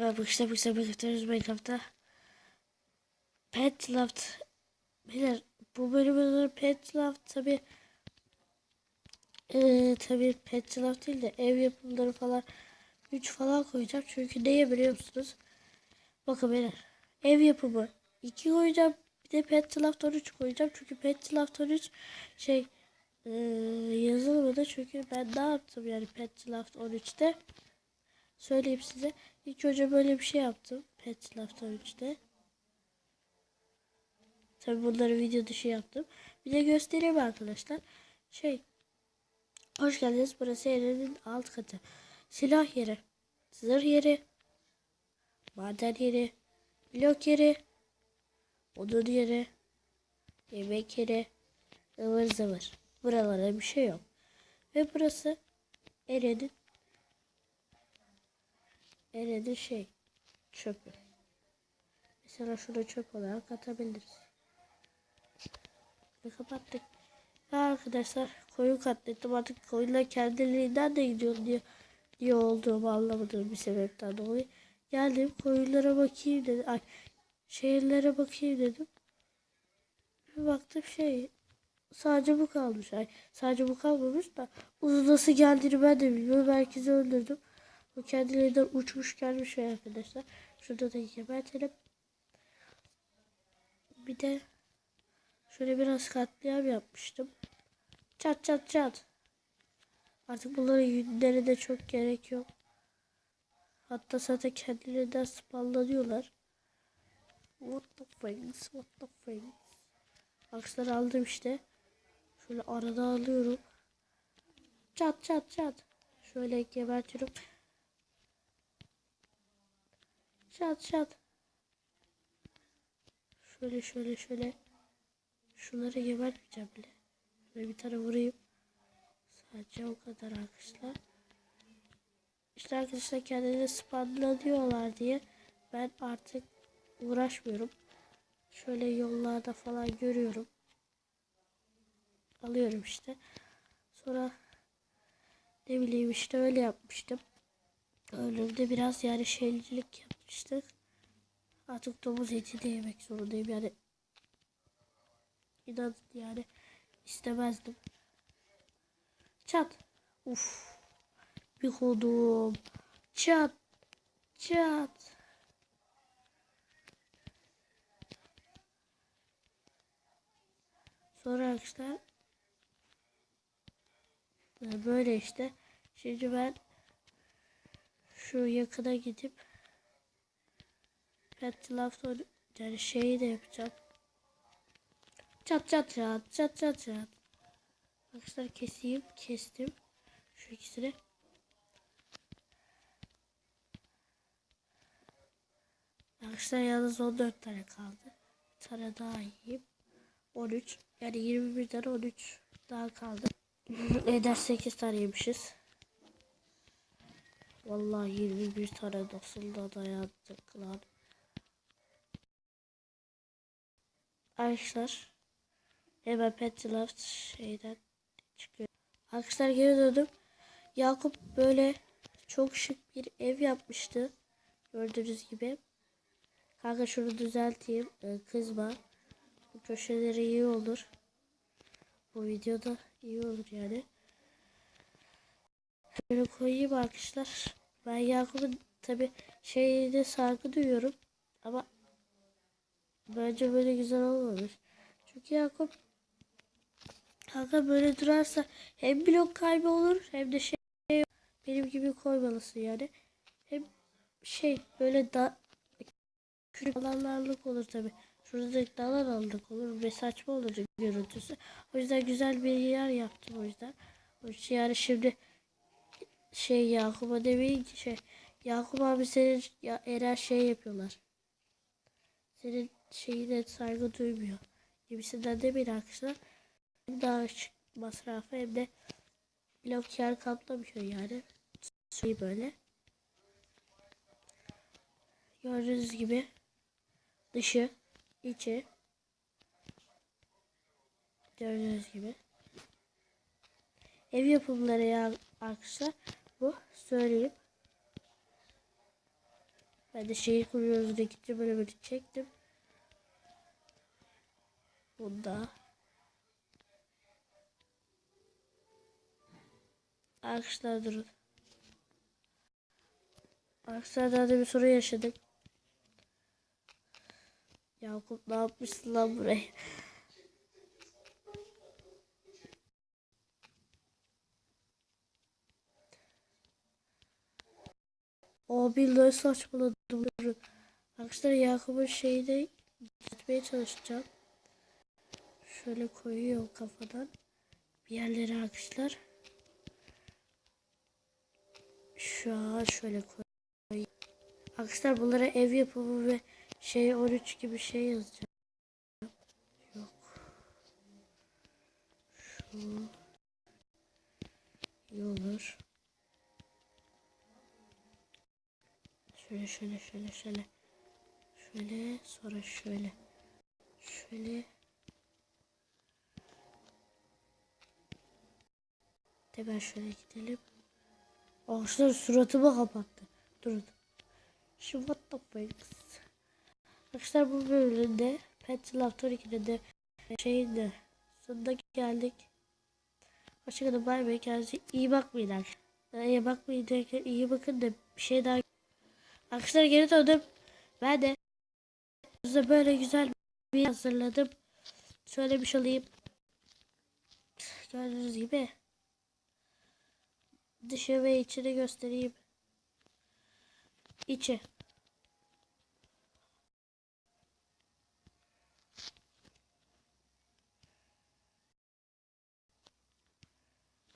Ben bakışta bakışta bakıştırıyoruz Minecraft'ta. Pet Loft. Beyler bu bölümün Pet Loft tabi ee, tabi Pet Loft değil de ev yapımları falan 3 falan koyacağım. Çünkü neye biliyor musunuz? Bakın beyler. Ev yapımı 2 koyacağım. Bir de Pet Loft 13 koyacağım. Çünkü Pet Loft 13 şey ee, yazılmadı. Çünkü ben ne yaptım yani Pet Loft 13'te söyleyeyim size. İlk önce böyle bir şey yaptım. Pet Loft 13'te. Tabi bunları video dışı yaptım. Bir de göstereyim arkadaşlar. Şey. Hoş geldiniz. Burası evrenin alt katı. Silah yeri. Zırh yeri. Maden yeri. Blok yeri. Odun yeri. Yemek yeri. ıvır zıvır. Buralarda bir şey yok. Ve burası Eren'in Eren'in şey çöpü. Mesela şurada çöp olarak atabiliriz. Ve kapattık. Ya arkadaşlar koyun katlettim artık koyunlar kendiliğinden de gidiyor diye, diye olduğumu anlamadığım bir sebepten dolayı. Geldim koyunlara bakayım dedim. Ay şehirlere bakayım dedim. Bir baktım şey sadece bu kalmış. Ay sadece bu kalmamış da uzun nasıl geldiğini ben de bilmiyorum. Herkesi öldürdüm. O kendiliğinden uçmuş gelmiş arkadaşlar. Şurada da gebertelim. Bir de şöyle biraz katliam yapmıştım. Çat çat çat. Artık bunların yünleri de çok gerek yok. Hatta zaten kendilerinden spamlanıyorlar. What the things, what the things. Aksları aldım işte. Şöyle arada alıyorum. Çat çat çat. Şöyle gebertiyorum. Çat çat. Şöyle şöyle şöyle. Şunları gebertmeyeceğim bile. Şöyle bir tane vurayım. Sadece o kadar arkadaşlar. İşte arkadaşlar kendini spamlanıyorlar diye ben artık uğraşmıyorum. Şöyle yollarda falan görüyorum. Alıyorum işte. Sonra ne bileyim işte öyle yapmıştım. Önümde biraz yani şeycilik yapmıştık. Artık domuz eti de yemek zorundayım yani. İnanın yani istemezdim. Çat. Uf. Bir kodum. Çat. Çat. Sonra arkadaşlar e, böyle işte. Şimdi ben şu yakına gidip Pet Lafton yani şeyi de yapacağım. Çat çat çat çat çat çat. Arkadaşlar keseyim. Kestim. Şu ikisini. Arkadaşlar yalnız 14 tane kaldı. Bir tane daha yiyeyim. 13. Yani 21 tane 13 daha kaldı. Eder 8 tane yemişiz. Vallahi 21 tane nasıl da dayandık lan. Arkadaşlar hemen Pet Loft şeyden çıkıyor. Arkadaşlar geri döndüm. Yakup böyle çok şık bir ev yapmıştı. Gördüğünüz gibi. Kanka şunu düzelteyim. Ee, kızma. Bu köşeleri iyi olur. Bu videoda iyi olur yani. Şöyle koyayım arkadaşlar. Ben Yakup'un tabi şeyine saygı duyuyorum. Ama bence böyle güzel olmamış. Çünkü Yakup kanka böyle durarsa hem blok kaybı olur hem de şey benim gibi koymalısın yani. Hem şey böyle da küçük alanlarlık olur tabi. Şurada dalar aldık olur ve saçma olur görüntüsü. O yüzden güzel bir yer yaptım o yüzden. O yüzden yani şimdi şey Yakup'a demeyin ki şey Yakup abi senin ya Eren şey yapıyorlar. Senin şeyine saygı duymuyor. Gibisinden demeyin arkadaşlar. Hem daha küçük masrafı hem de blok yer kaplamıyor yani. Şey böyle. Gördüğünüz gibi dışı içi gördüğünüz gibi ev yapımları ya arkadaşlar bu söyleyeyim Ben de şeyi kuruyoruz da ikinci bölümünü çektim. Bunda. Arkadaşlar durun. Arkadaşlar daha da bir sorun yaşadık. Yakup ne yapmışsın lan buraya? Abi ne saçmaladım. Arkadaşlar Yakup'un şeyini gitmeye çalışacağım. Şöyle koyuyorum kafadan. Bir yerlere arkadaşlar. Şu an şöyle koy. Arkadaşlar bunlara ev yapımı ve şey 13 gibi şey yazacağım. Yok. Şu iyi olur. Şöyle şöyle şöyle şöyle. Şöyle sonra şöyle. Şöyle. De ben şöyle gidelim. Ağaçlar suratıma kapattı. Durun. Şu what the fuck? Arkadaşlar bu bölümde Pencil After 2'de de şeyin de sonuna geldik. Hoşçakalın bay bay kendinize iyi bakmayın arkadaşlar. İyi bakmayın derken iyi bakın da bir şey daha. Arkadaşlar geri döndüm. Ben de size böyle güzel bir hazırladım. Söylemiş olayım. Gördüğünüz gibi dışı ve içini göstereyim. İçi.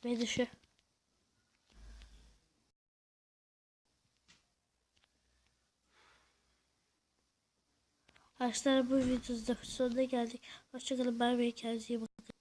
Ve dışı. Arkadaşlar bu videomuzda sonuna geldik. Hoşçakalın. Bay bay. Kendinize iyi bakın.